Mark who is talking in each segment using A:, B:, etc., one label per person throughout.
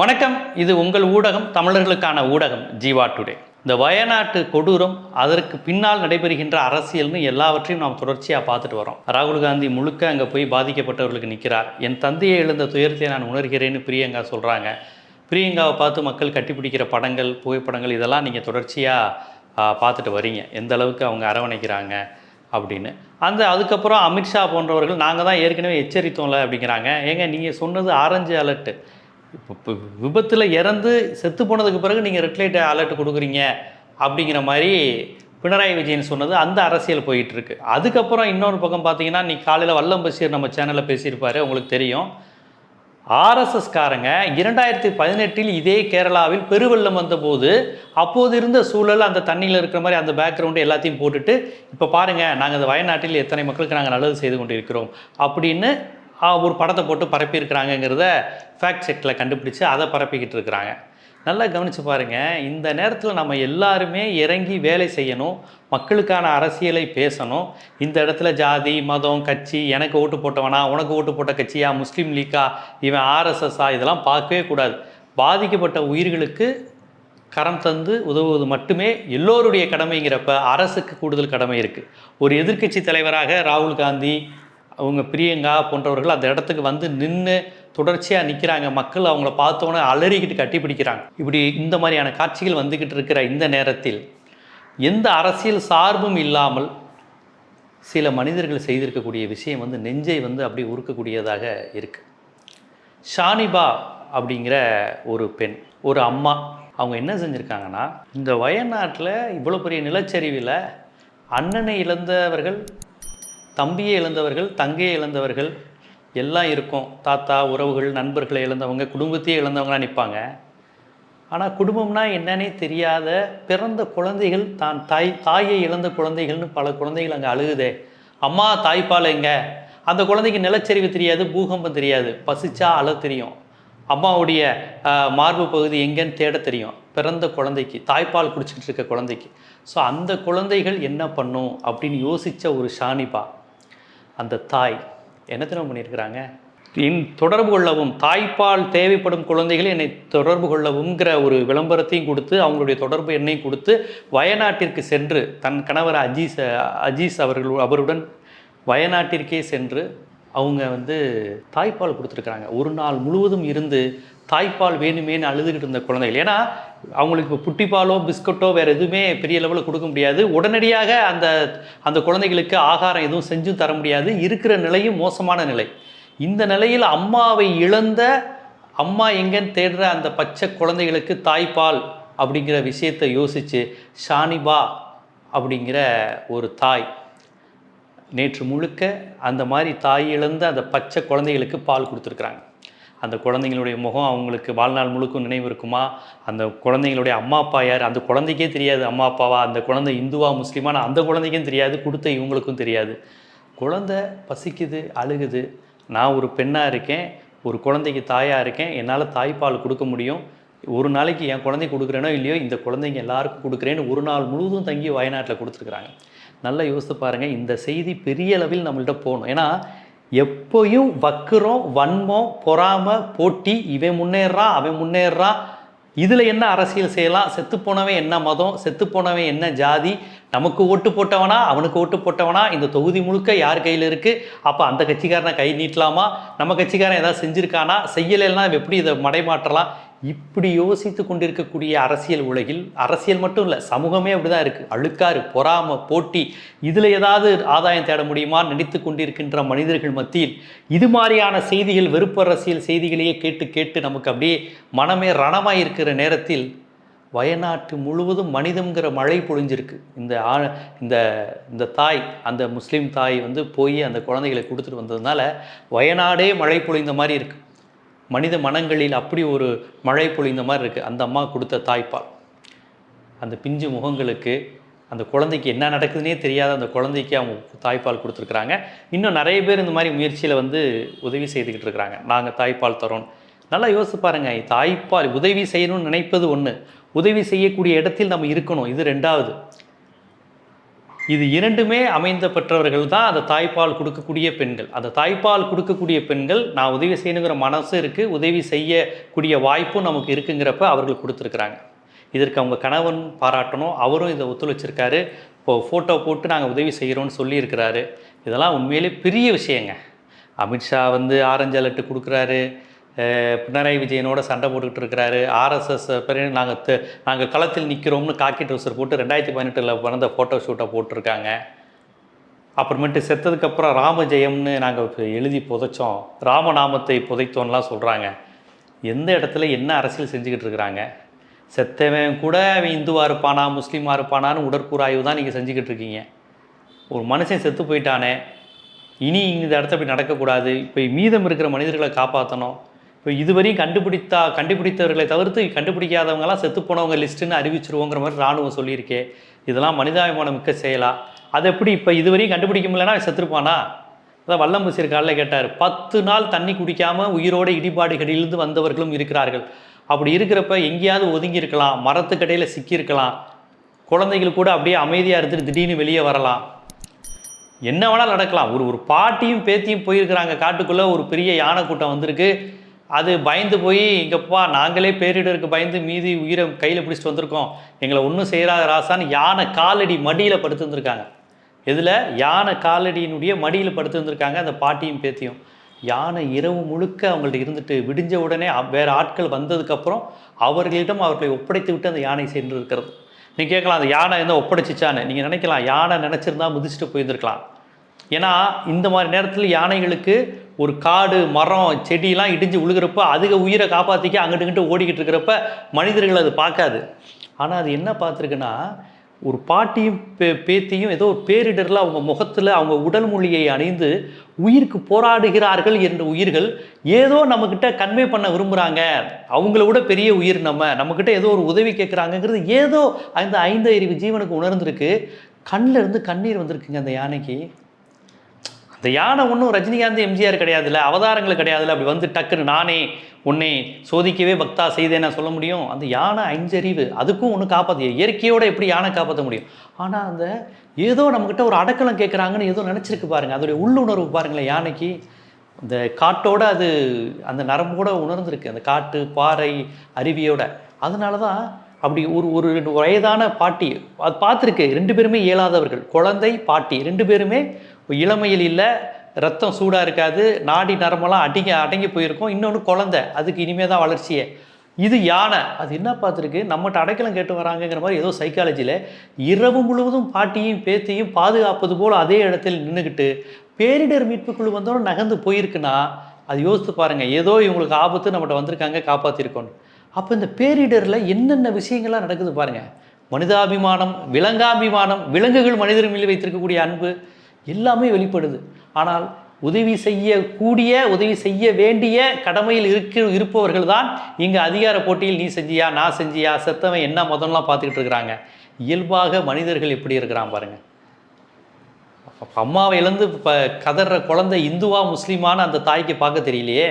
A: வணக்கம். இது உங்கள் ஊடகம் தமிழர்களுக்கான ஊடகம் ஜீவா டுடே. இந்த வயநாட்டு கொடூரம் அதற்கு பின்னால் நடைபெறுகின்ற அரசியல்னு எல்லாவற்றையும் நாம் தொடர்ச்சியாக பார்த்துட்டு வரோம். ராகுல் காந்தி முழுக்க அங்கே போய் பாதிக்கப்பட்டவர்களுக்கு நிற்கிறார் என் தந்தையை எழுந்த துயரத்தை நான் உணர்கிறேன்னு பிரியங்கா சொல்கிறாங்க பிரியங்காவை பார்த்து மக்கள் கட்டிப்பிடிக்கிற படங்கள் புகைப்படங்கள் இதெல்லாம் நீங்கள் தொடர்ச்சியாக பார்த்துட்டு வரீங்க. எந்த அளவுக்கு அவங்க அரவணைக்கிறாங்க அப்படின்னு. அந்த அதுக்கப்புறம் அமித்ஷா போன்றவர்கள் நாங்கள் தான் ஏற்கனவே எச்சரித்தோம்ல அப்படிங்கிறாங்க. ஏங்க நீங்கள் சொன்னது ஆரஞ்சு அலர்ட்டு. இப்போ விபத்தில் இறந்து செத்து போனதுக்கு பிறகு நீங்கள் ரெட் லைட் அலர்ட் கொடுக்குறீங்க அப்படிங்கிற மாதிரி பினராயி விஜயன் சொன்னது அந்த அரசியல் போயிட்டுருக்கு. அதுக்கப்புறம் இன்னொரு பக்கம் பார்த்தீங்கன்னா நீ காலையில் வல்லம் பஷீர் நம்ம சேனலில் பேசியிருப்பார் உங்களுக்கு தெரியும். ஆர்எஸ்எஸ்காரங்க இரண்டாயிரத்தி பதினெட்டில் இதே கேரளாவில் பெருவெள்ளம் வந்தபோது அப்போது இருந்த சூழல் அந்த தண்ணியில் இருக்கிற மாதிரி அந்த பேக்ரவுண்டு எல்லாத்தையும் போட்டுட்டு இப்போ பாருங்கள் நாங்கள் இந்த வயநாட்டில் எத்தனை மக்களுக்கு நாங்கள் நல்லது செய்து கொண்டிருக்கிறோம் அப்படின்னு ஒரு படத்தை போட்டு பரப்பியிருக்கிறாங்கங்கிறத ஃபேக்ட் செட்டில் கண்டுபிடிச்சு அதை பரப்பிக்கிட்டு இருக்கிறாங்க. நல்லா கவனித்து பாருங்கள் இந்த நேரத்தில் நம்ம எல்லாருமே இறங்கி வேலை செய்யணும் மக்களுக்கான அரசியலை பேசணும். இந்த இடத்துல ஜாதி மதம் கட்சி எனக்கு ஓட்டு போட்டவனா உனக்கு ஓட்டு போட்ட கட்சியா முஸ்லீம் லீக்கா இவன் ஆர்எஸ்எஸ்ஸா இதெல்லாம் பார்க்கவே கூடாது. பாதிக்கப்பட்ட உயிர்களுக்கு கரம் தந்து உதவுவது மட்டுமே எல்லோருடைய கடமைங்கிறப்ப அரசுக்கு கூடுதல் கடமை இருக்குது ஒரு எதிர்க்கட்சி தலைவராக ராகுல் காந்தி அவங்க பிரியங்கா போன்றவர்கள் அந்த இடத்துக்கு வந்து நின்று தொடர்ச்சியாக நிற்கிறாங்க மக்கள் அவங்கள பார்த்தோன்னே அலறிக்கிட்டு கட்டி பிடிக்கிறாங்க. இப்படி இந்த மாதிரியான காட்சிகள் வந்துக்கிட்டு இருக்கிற இந்த நேரத்தில் எந்த அரசியல் சார்பும் இல்லாமல் சில மனிதர்கள் செய்திருக்கக்கூடிய விஷயம் வந்து நெஞ்சை வந்து அப்படி உருக்கக்கூடியதாக இருக்குது ஷானிபா அப்படிங்கிற ஒரு பெண் ஒரு அம்மா அவங்க என்ன செஞ்சுருக்காங்கன்னா இந்த வயநாட்டில் இவ்வளோ பெரிய நிலச்சரிவில் அண்ணனை இழந்தவர்கள் தம்பியை இழந்தவர்கள் தங்கையை இழந்தவர்கள் எல்லாம் இருக்கும். தாத்தா உறவுகள் நண்பர்களை இழந்தவங்க குடும்பத்தையே இழந்தவங்களாம் நிற்பாங்க ஆனால் குடும்பம்னா என்னன்னே தெரியாத பிறந்த குழந்தைகள் தான். தாய் தாயை இழந்த குழந்தைகள்னு பல குழந்தைகள் அங்கே அழுகுதே. அம்மா தாய்ப்பால் எங்கே? அந்த குழந்தைக்கு நிலச்சரிவு தெரியாது பூகம்பம் தெரியாது. பசிச்சா அழ தெரியும். அம்மாவுடைய மார்பு பகுதி எங்கேன்னு தேட தெரியும். பிறந்த குழந்தைக்கு தாய்ப்பால் குடிச்சிட்டு இருக்க குழந்தைக்கு. ஸோ அந்த குழந்தைகள் என்ன பண்ணும் அப்படின்னு யோசித்த ஒரு ஷானிபா. அந்த தாய் என்ன தினம் பண்ணியிருக்கிறாங்க? இன் தொடர்பு கொள்ளவும் தாய்ப்பால் தேவைப்படும் குழந்தைகள் என்னை தொடர்பு கொள்ளவும்ங்கிற ஒரு விளம்பரத்தையும் கொடுத்து அவங்களுடைய தொடர்பு எண்ணையும் கொடுத்து வயநாட்டிற்கு சென்று தன் கணவர் அஜீஸ் அஜீஸ் அவர்கள் அவருடன் வயநாட்டிற்கே சென்று அவங்க வந்து தாய்ப்பால் கொடுத்துருக்குறாங்க. ஒரு நாள் முழுவதும் இருந்து தாய்ப்பால் வேணுமேன்னு அழுதுகிட்டு இருந்த குழந்தைகள். ஏன்னா அவங்களுக்கு இப்போ புட்டிப்பாலோ பிஸ்கட்டோ வேறு எதுவுமே பெரிய லெவலில் கொடுக்க முடியாது. உடனடியாக அந்த அந்த குழந்தைகளுக்கு ஆகாரம் எதுவும் செஞ்சும் தர முடியாது. இருக்கிற நிலையும் மோசமான நிலை. இந்த நிலையில் அம்மாவை இழந்த அம்மா எங்கன்னு தேடுற அந்த பச்சை குழந்தைகளுக்கு தாய்ப்பால் அப்படிங்கிற விஷயத்தை யோசித்து ஷானிபா அப்படிங்கிற ஒரு தாய் நேற்று முழுக்க அந்த மாதிரி தாய் இழந்த அந்த பச்சை குழந்தைகளுக்கு பால் கொடுத்துருக்குறாங்க. அந்த குழந்தைங்களுடைய முகம் அவங்களுக்கு வாழ்நாள் முழுக்கும் நினைவு இருக்குமா? அந்த குழந்தைங்களுடைய அம்மா அப்பா யார்? அந்த குழந்தைக்கே தெரியாது அம்மா அப்பாவா? அந்த குழந்தை இந்துவா முஸ்லீமான அந்த குழந்தைக்கும் தெரியாது கொடுத்த இவங்களுக்கும் தெரியாது. குழந்தை பசிக்குது அழுகுது. நான் ஒரு பெண்ணாக இருக்கேன் ஒரு குழந்தைக்கு தாயாக இருக்கேன் என்னால் தாய்ப்பால் கொடுக்க முடியும். ஒரு நாளைக்கு என் குழந்தை கொடுக்குறேனோ இல்லையோ இந்த குழந்தைங்க எல்லாருக்கும் கொடுக்குறேன்னு ஒரு நாள் முழுவதும் தங்கி வயநாட்டில் கொடுத்துருக்குறாங்க. நல்லா யோசித்து பாருங்கள் இந்த செய்தி பெரிய அளவில் நம்மள்கிட்ட போகணும். ஏன்னா எப்போயும் வக்குரம் வன்மம் பொறாமை போட்டி இவன் முன்னேறான் அவன் முன்னேறான் இதில் என்ன அரசியல் செய்யலாம்? செத்துப்போனவன் என்ன மதம்? செத்துப்போனவன் என்ன ஜாதி? நமக்கு ஓட்டு போட்டவனா? அவனுக்கு ஓட்டு போட்டவனா? இந்த தொகுதி முழுக்க யார் கையில் இருக்குது அப்போ அந்த கட்சிக்காரனை கை நீட்டலாமா? நம்ம கட்சிக்காரன் ஏதாவது செஞ்சுருக்கானா? செய்யலைன்னா எப்படி இதை மடைமாற்றலாம்? இப்படி யோசித்து கொண்டிருக்கக்கூடிய அரசியல் உலகில் அரசியல் மட்டும் இல்லை சமூகமே அப்படிதான் இருக்குது அழுக்காறு பொறாமை போட்டி இதில் ஏதாவது ஆதாயம் தேட முடியுமா நினைத்து கொண்டிருக்கின்ற மனிதர்கள் மத்தியில் இது மாதிரியான செய்திகள் வெறுப்பு அரசியல் செய்திகளையே கேட்டு கேட்டு நமக்கு அப்படியே மனமே ரணமாக இருக்கிற நேரத்தில் வயநாட்டு முழுவதும் மனிதங்கிற மழை பொழிஞ்சிருக்கு. இந்த ஆ இந்த இந்த தாய் அந்த முஸ்லீம் தாய் வந்து போய் அந்த குழந்தைகளை கொடுத்துட்டு வந்ததுனால வயநாடே மழை பொழிந்த மாதிரி இருக்குது மனித மனங்களில் அப்படி ஒரு மழை பொழிந்த மாதிரி இருக்குது அந்த அம்மா கொடுத்த தாய்ப்பால் அந்த பிஞ்சு முகங்களுக்கு அந்த குழந்தைக்கு என்ன நடக்குதுன்னே தெரியாத அந்த குழந்தைக்கு அவங்க தாய்ப்பால் கொடுத்துருக்குறாங்க. இன்னும் நிறைய பேர் இந்த மாதிரி முயற்சியில் வந்து உதவி செய்துக்கிட்டு இருக்கிறாங்க நாங்கள் தாய்ப்பால் தரோம். நல்லா யோசிச்சு பாருங்க. தாய்ப்பால் உதவி செய்யணும்னு நினைப்பது ஒன்று உதவி செய்யக்கூடிய இடத்தில் நம்ம இருக்கணும். இது ரெண்டாவது. இது இரண்டுமே அமைந்த பெற்றவர்கள் தான் அந்த தாய்ப்பால் கொடுக்கக்கூடிய பெண்கள். அந்த தாய்ப்பால் கொடுக்கக்கூடிய பெண்கள் நான் உதவி செய்யணுங்கிற மனசு இருக்குது உதவி செய்யக்கூடிய வாய்ப்பும் நமக்கு இருக்குங்கிறப்ப அவர்கள் கொடுத்துருக்குறாங்க. இதற்கு அவங்க கணவன் பாராட்டணும் அவரும் இதை ஒத்துழைச்சிருக்காரு. இப்போ ஃபோட்டோ போட்டு நாங்கள் உதவி செய்கிறோன்னு சொல்லியிருக்கிறாரு. இதெல்லாம் உண்மையிலே பெரிய விஷயங்க. அமித்ஷா வந்து ஆரஞ்சு அலர்ட்டு கொடுக்குறாரு. பினராயி விஜயனோட சண்டை போட்டுக்கிட்டு இருக்கிறாரு. ஆர்எஸ்எஸ் பிறகு நாங்கள் நாங்கள் களத்தில் நிற்கிறோம்னு காக்கி ட்ரெஸ்ஸர் போட்டு ரெண்டாயிரத்தி பதினெட்டில் பிறந்த ஃபோட்டோ ஷூட்டை போட்டிருக்காங்க. அப்புறமேட்டு செத்ததுக்கப்புறம் ராம ஜெயம்னு நாங்கள் எழுதி புதைச்சோம். ராமநாமத்தை புதைத்தோம்லாம் சொல்கிறாங்க எந்த இடத்துல என்ன அரசியல் செஞ்சுக்கிட்டு இருக்கிறாங்க? செத்தவன் கூட அவன் இந்துவாக இருப்பானா முஸ்லீமாக இருப்பானான்னு உடற்கூறாய்வு தான் நீங்கள் செஞ்சுக்கிட்டு இருக்கீங்க. ஒரு மனுஷன் செத்து போயிட்டானே. இனி இந்த இடத்த இப்படி நடக்கக்கூடாது. இப்போ மீதம் இருக்கிற மனிதர்களை காப்பாற்றணும் இப்போ இதுவரையும் கண்டுபிடித்தா கண்டுபிடித்தவர்களை தவிர்த்து கண்டுபிடிக்காதவங்களாம் செத்து போனவங்க லிஸ்ட்டுன்னு அறிவிச்சிருவோங்கிற மாதிரி ராணுவம் சொல்லியிருக்கே. இதெல்லாம் மனிதாபிமானம் மிக்க செயலா? அது எப்படி இப்போ இதுவரையும் கண்டுபிடிக்க முடியலன்னா செத்துருப்பானா? அதான் வல்லம் பசீர் கேட்டார். பத்து நாள் தண்ணி குடிக்காமல் உயிரோட இடிபாடுகளிலிருந்து வந்தவர்களும் இருக்கிறார்கள். அப்படி இருக்கிறப்ப எங்கேயாவது ஒதுங்கி இருக்கலாம் மரத்துக்கடையில் சிக்கியிருக்கலாம். குழந்தைகள் கூட அப்படியே அமைதியாக இருந்துட்டு திடீர்னு வெளியே வரலாம். என்ன வேணால் நடக்கலாம். ஒரு ஒரு பாட்டியும் பேத்தியும் போயிருக்கிறாங்க. காட்டுக்குள்ளே ஒரு பெரிய யானை கூட்டம் வந்திருக்கு. அது பயந்து போய் இங்கப்பா நாங்களே பேரிடருக்கு பயந்து மீதி உயிரை கையில் பிடிச்சிட்டு வந்திருக்கோம். எங்களை ஒன்றும் செய்யறாத ராசான்னு யானை காலடி மடியில் படுத்துருந்துருக்காங்க இதில் யானை காலடியினுடைய மடியில் படுத்துருந்துருக்காங்க அந்த பாட்டியும் பேத்தியும். யானை இரவு முழுக்க அவங்கள்ட்ட இருந்துட்டு விடிஞ்ச உடனே வேறு ஆட்கள் வந்ததுக்கப்புறம் அவர்களிடம் அவர்களை ஒப்படைத்து விட்டு அந்த யானை சென்று இருக்கிறது. நீ கேட்கலாம் அந்த யானை என்ன ஒப்படைச்சிச்சான்னு. நீங்கள் நினைக்கலாம் யானை நினச்சிருந்தா முதிச்சுட்டு போயிருந்துருக்கலாம். ஏன்னா இந்த மாதிரி நேரத்தில் யானைகளுக்கு ஒரு காடு மரம் செடியெலாம் இடிஞ்சு விழுகிறப்ப அதுக உயிரை காப்பாற்றிக்க அங்கிட்டு இங்கிட்டு ஓடிக்கிட்டு இருக்கிறப்ப மனிதர்கள் அது பார்க்காது. ஆனால் அது என்ன பார்த்துருக்குன்னா ஒரு பாட்டியும் பே பேத்தியும் ஏதோ ஒரு பேரிடரில் அவங்க முகத்தில் அவங்க உடல் மொழியை அணிந்து உயிருக்கு போராடுகிறார்கள் என்ற உயிர்கள் ஏதோ நம்மக்கிட்ட கன்வே பண்ண விரும்புகிறாங்க அவங்கள விட பெரிய உயிர் நம்ம. நம்மக்கிட்ட ஏதோ ஒரு உதவி கேட்குறாங்கங்கிறது ஏதோ அந்த ஐந்து அறிவு ஜீவனுக்கு உணர்ந்திருக்கு. கண்ணில் இருந்து கண்ணீர் வந்திருக்குங்க அந்த யானைக்கு. இந்த யானை ஒன்றும் ரஜினிகாந்த் எம்ஜிஆர் கிடையாதுல்ல அவதாரங்கள் கிடையாதுல்ல அப்படி வந்து டக்குன்னு நானே உன்னை சோதிக்கவே பக்தா செய்தேன் சொல்ல முடியும்? அந்த யானை அஞ்சறிவு அதுக்கும் ஒன்று காப்பாற்ற இயற்கையோடு எப்படி யானை காப்பாற்ற முடியும்? ஆனால் அந்த ஏதோ நம்மக்கிட்ட ஒரு அடக்கலம் கேட்குறாங்கன்னு ஏதோ நினச்சிருக்கு பாருங்கள் அதோடைய உள்ளுணர்வு பாருங்களேன் யானைக்கு. இந்த காட்டோட அது அந்த நரம்போட உணர்ந்திருக்கு. அந்த காட்டு பாறை அருவியோட. அதனால தான் அப்படி ஒரு ஒரு ரெண்டு வயதான பாட்டி அது பார்த்துருக்கு. ரெண்டு பேருமே இயலாதவர்கள். குழந்தை பாட்டி ரெண்டு பேருமே இளமையில் இல்லை ரத்தம் சூடாக இருக்காது நாடி நரம்பெல்லாம் அடங்கி அடங்கி போயிருக்கும். இன்னொன்று குழந்தை அதுக்கு இனிமேல் தான் வளர்ச்சியே. இது யானை. அது என்ன பார்த்துருக்கு? நம்மகிட்ட அடைக்கலம் கேட்டு வராங்கங்கிற மாதிரி ஏதோ சைக்காலஜியில் இரவு முழுவதும் பாட்டியும் பேத்தியும் பாதுகாப்பது போல் அதே இடத்தில் நின்றுக்கிட்டு பேரிடர் மீட்பு குழு வந்தோட நகர்ந்து போயிருக்குன்னா அது யோசித்து பாருங்கள் ஏதோ இவங்களுக்கு ஆபத்து நம்மகிட்ட வந்திருக்காங்க காப்பாற்றிருக்கோன்னு அப்போ இந்த பேரிடரில் என்னென்ன விஷயங்கள்லாம் நடக்குது பாருங்கள் மனிதாபிமானம் விலங்காபிமானம் விலங்குகள் மனிதர் மீது வைத்திருக்கக்கூடிய அன்பு எல்லாமே வெளிப்படுது. ஆனால் உதவி செய்யக்கூடிய உதவி செய்ய வேண்டிய கடமையில் இருக்க இருப்பவர்கள் தான் இங்கே அதிகார போட்டியில் நீ செஞ்சியா நான் செஞ்சியா செத்தவன் என்ன முதல்லாம் பார்த்துக்கிட்டு இருக்கிறாங்க. இயல்பாக மனிதர்கள் எப்படி இருக்கிறான் பாருங்க. அம்மாவை இழந்து இப்போ கதற குழந்தை இந்துவா முஸ்லீமான்னு அந்த தாய்க்கு பார்க்க தெரியலையே.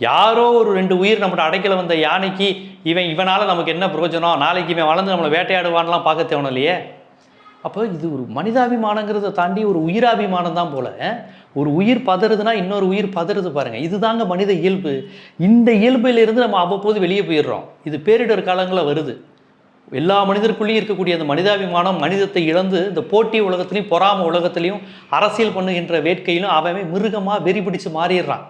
A: யாரோ ஒரு ரெண்டு உயிர் நம்மளோட அடைக்கல வந்த யானைக்கு இவன் இவனால் நமக்கு என்ன பிரயோஜனம்? நாளைக்கு இவன் வளர்ந்து நம்மளை வேட்டையாடுவான்லாம் பார்க்க தேவணும் இல்லையே அப்போ இது ஒரு மனிதாபிமானங்கிறத தாண்டி ஒரு உயிராபிமானம் தான் போல. ஒரு உயிர் பதறுதுன்னா இன்னொரு உயிர் பதறுது பாருங்க. இதுதாங்க மனித இயல்பு. இந்த இயல்பிலிருந்து நம்ம அவ்வப்போது வெளியே போயிடுறோம். இது பேரிடர் காலங்களில் வருது. எல்லா மனிதருக்குள்ளேயும் இருக்கக்கூடிய அந்த மனிதாபிமானம் மனிதத்தை இழந்து இந்த போட்டி உலகத்திலையும் பொறாம உலகத்திலையும் அரசியல் பண்ணுகின்ற வேட்கையிலும் அவன் மிருகமாக வெறி பிடிச்சு மாறிடுறான்.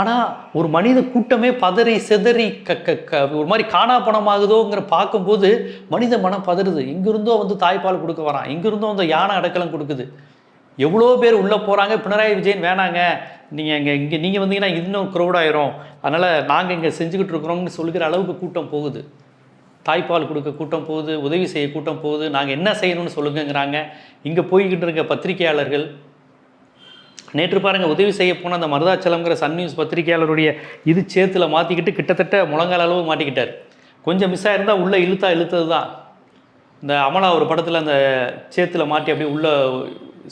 A: ஆனால் ஒரு மனித கூட்டமே பதறி செதறி க க க ஒரு மாதிரி காணா பணமாகுதோங்கிற பார்க்கும்போது மனித மனம் பதறுது. இங்கிருந்தோ வந்து தாய்ப்பால் கொடுக்க வரான். இங்கிருந்தோ வந்து யானை அடக்கலம் கொடுக்குது. எவ்வளோ பேர் உள்ளே போகிறாங்க பினராயி விஜயன் வேணாங்க. நீங்கள் இங்கே இங்கே நீங்கள் வந்தீங்கன்னா இன்னும் க்ரௌட் ஆயிரும். அதனால் நாங்கள் இங்கே செஞ்சுக்கிட்டு இருக்கிறோம்னு சொல்லுகிற அளவுக்கு கூட்டம் போகுது. தாய்ப்பால் கொடுக்க கூட்டம் போகுது. உதவி செய்ய கூட்டம் போகுது. நாங்கள் என்ன செய்யணும்னு சொல்லுங்கங்கிறாங்க. இங்கே போய்கிட்டு இருக்க பத்திரிகையாளர்கள் நேற்று பாருங்கள் உதவி செய்ய போன அந்த மருதாச்சலம்ங்கிற சன் நியூஸ் பத்திரிகையாளருடைய இது சேத்தில் மாற்றிக்கிட்டு கிட்டத்தட்ட முழங்கால் அளவு மாட்டிக்கிட்டார். கொஞ்சம் மிஸ் ஆயிருந்தால் உள்ளே இழுத்தா இழுத்தது தான். இந்த அமலா ஒரு படத்தில் அந்த சேத்துல மாட்டி அப்படியே உள்ளே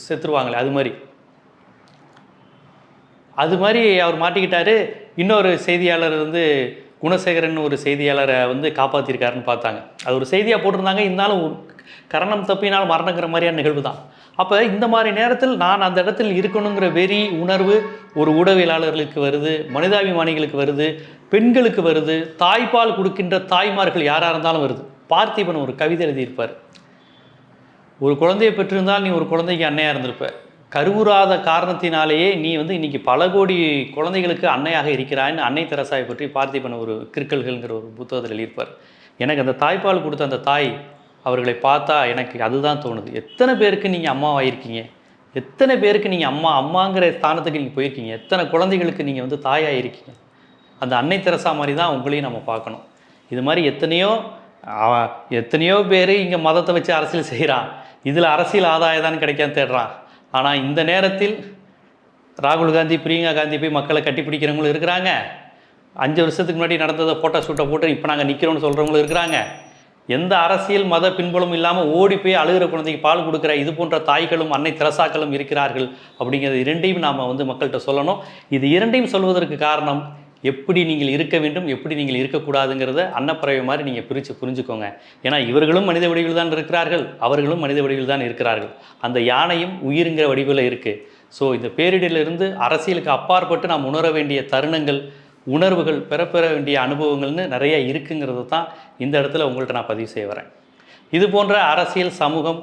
A: செத்துருவாங்களே அது மாதிரி. அது மாதிரி அவர் மாட்டிக்கிட்டாரு. இன்னொரு செய்தியாளர் வந்து குணசேகரன் ஒரு செய்தியாளரை வந்து காப்பாற்றிருக்காருன்னு பார்த்தாங்க. அது ஒரு செய்தியாக போட்டிருந்தாங்க. இருந்தாலும் கரணம் தப்பினால் மரணங்கிற மாதிரியான நிகழ்வு தான். அப்போ இந்த மாதிரி நேரத்தில் நான் அந்த இடத்தில் இருக்கணுங்கிற வெறி உணர்வு ஒரு ஊடகவியலாளர்களுக்கு வருது மனிதாபிமானிகளுக்கு வருது பெண்களுக்கு வருது தாய்ப்பால் கொடுக்கின்ற தாய்மார்கள் யாராக இருந்தாலும் வருது. பார்த்திபன் ஒரு கவிதை எழுதியிருப்பார். ஒரு குழந்தையை பெற்றிருந்தால் நீ ஒரு குழந்தைக்கு அன்னையாக இருந்திருப்ப. கருவுறாத காரணத்தினாலேயே நீ வந்து இன்றைக்கி பல கோடி குழந்தைகளுக்கு அன்னையாக இருக்கிறாய்ன்னு அன்னை தெரசாயை பற்றி பார்த்திபன் ஒரு கிறுக்கல்கள்ங்கிற ஒரு புத்தகத்தில் எழுதியிருப்பார். எனக்கு அந்த தாய்ப்பால் கொடுத்த அந்த தாய் அவர்களை பார்த்தா எனக்கு அதுதான் தோணுது. எத்தனை பேருக்கு நீங்கள் அம்மாவாயிருக்கீங்க? எத்தனை பேருக்கு நீங்கள் அம்மா அம்மாங்கிற ஸ்தானத்துக்கு நீங்கள் போயிருக்கீங்க? எத்தனை குழந்தைகளுக்கு நீங்கள் வந்து தாயாக இருக்கீங்க அந்த அன்னை தெரசா மாதிரி தான் உங்களையும் நம்ம பார்க்கணும். இது மாதிரி எத்தனையோ எத்தனையோ பேர் இங்கே மதத்தை வச்சு அரசியல் செய்கிறான் இதில் அரசியல் ஆதாயம் தான் கிடைக்காம தேடுறான். ஆனால் இந்த நேரத்தில் ராகுல் காந்தி பிரியங்கா காந்தி போய் மக்களை கட்டிப்பிடிக்கிறவங்களும் இருக்கிறாங்க. அஞ்சு வருஷத்துக்கு முன்னாடி நடந்ததை ஃபோட்டோ ஷூட்டை போட்டு இப்போ நாங்கள் நிற்கிறோம்னு சொல்கிறவங்களும் இருக்கிறாங்க. எந்த அரசியல் மத பின்புலம் இல்லாமல் ஓடி போய் அழுகிற குழந்தைக்கு பால் கொடுக்குற இது போன்ற தாய்களும் அன்னை திரசாக்களும் இருக்கிறார்கள் அப்படிங்கிறது இரண்டையும் நாம் வந்து மக்கள்கிட்ட சொல்லணும். இது இரண்டையும் சொல்வதற்கு காரணம் எப்படி நீங்கள் இருக்க வேண்டும் எப்படி நீங்கள் இருக்கக்கூடாதுங்கிறத அன்னப்பறவை மாதிரி நீங்கள் பிரித்து புரிஞ்சுக்கோங்க. ஏன்னா இவர்களும் மனித வடிவில் தான் இருக்கிறார்கள் அவர்களும் மனித வடிவில் தான் இருக்கிறார்கள். அந்த யானையும் உயிருங்கிற வடிவில் இருக்குது ஸோ இந்த பேரிடரிலிருந்து அரசியலுக்கு அப்பாற்பட்டு நாம் உணர வேண்டிய தருணங்கள் உணர்வுகள் பெறப்பெற வேண்டிய அனுபவங்கள்னு நிறைய இருக்குங்கிறது தான் இந்த இடத்துல உங்கள்கிட்ட நான் பதிவு செய்ய வரேன். இது போன்ற அரசியல் சமூகம்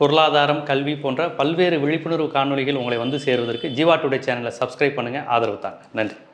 A: பொருளாதாரம் கல்வி போன்ற பல்வேறு விழிப்புணர்வு காணொளிகள் உங்களை வந்து சேருவதற்கு ஜீவா டுடே சேனலை சப்ஸ்கிரைப் பண்ணுங்கள் ஆதரவு தாங்க. நன்றி.